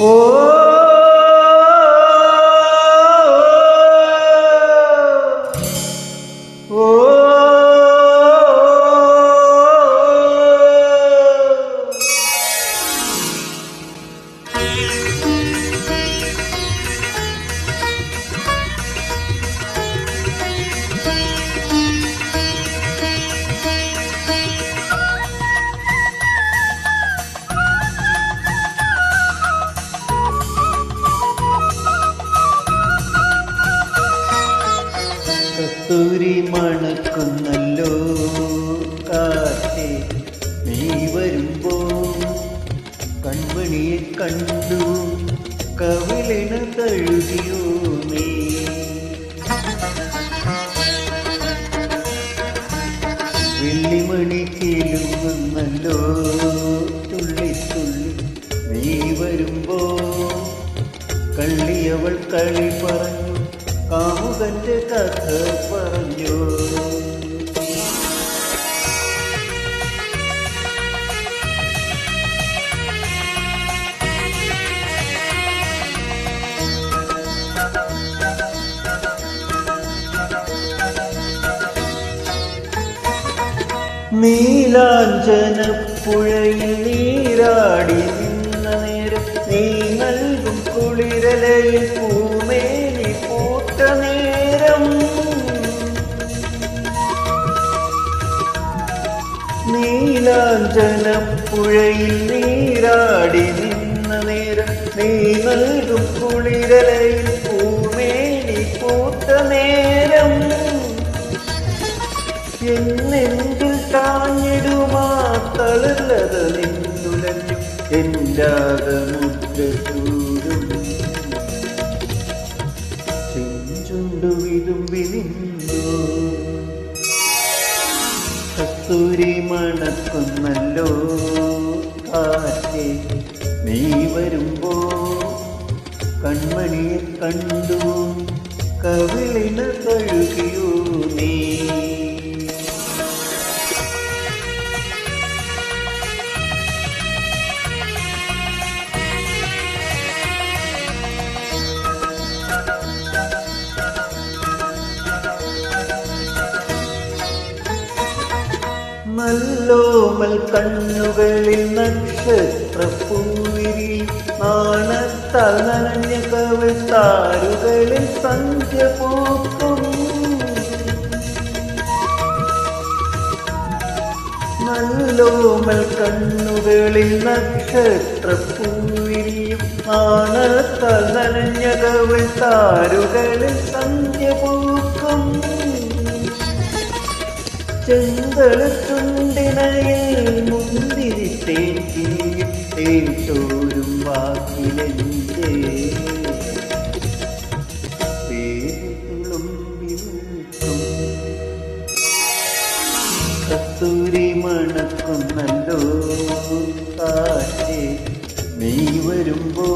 O Thank you. കസ്തൂരി മണക്കുന്നല്ലോ. കാറ്റേ നീ വരുമ്പോ കൺമണിയെ കണ്ടു കവിളിന തഴുകിയോ നീ? വെള്ളിമണി തുള്ളി തുള്ളി നീ വരുമ്പോ കള്ളിയവൾ കളി പറഞ്ഞു കാമുകന്റെ കഥ പറഞ്ഞു. നീലാഞ്ചനപ്പുഴയിൽ നീരാടി നിന്ന നേരം നീ നൽകും കുളിരലയിൽ പൂമേനി നീലാഞ്ചനപ്പുഴയിൽ നീരാടി നിന്ന നേരം നീ നൽകും കുളിരലയിൽ പൂമേനി പൂത്ത നേരം. എന്നെങ്കിൽ താഞ്ഞിടുമാ തളർന്നത് നിന്നുലഞ്ഞു. എന്റെ കസ്തൂരി മണക്കുന്നല്ലോ കാറ്റേ നീ വരുമ്പോ കൺമണിയെ കണ്ടു. കവിളിന കഴുകിയോ നീ? നല്ലോമൽ കണ്ണുകളിൽ നക്ഷത്രപ്പൂവിരി നാണത്താൽ നനഞ്ഞ കവൾ താരുകളിൽ സന്ധ്യ പൂക്കും. നല്ലോമൽ കണ്ണുകളിൽ നക്ഷത്രപ്പൂവിരിയും നാണത്താൽ നനഞ്ഞ സന്ധ്യ പൂക്കും ചെന്തളത്തുണ്ടിണയിൽ മുന്തിരി തേക്കിയും തുളുമ്പി നിൽക്കും കസ്തൂരി മണക്കുന്നല്ലോ കാറ്റേ നീ വരുമ്പോ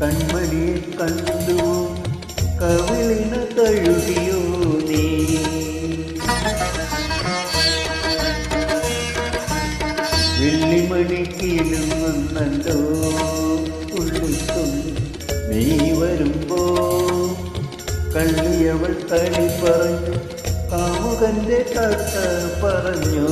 കൺമണിയെ കണ്ടു കവിളിന കള്ളിയവൾ തനി പറഞ്ഞു കാമുകന്റെ കഥ പറഞ്ഞു.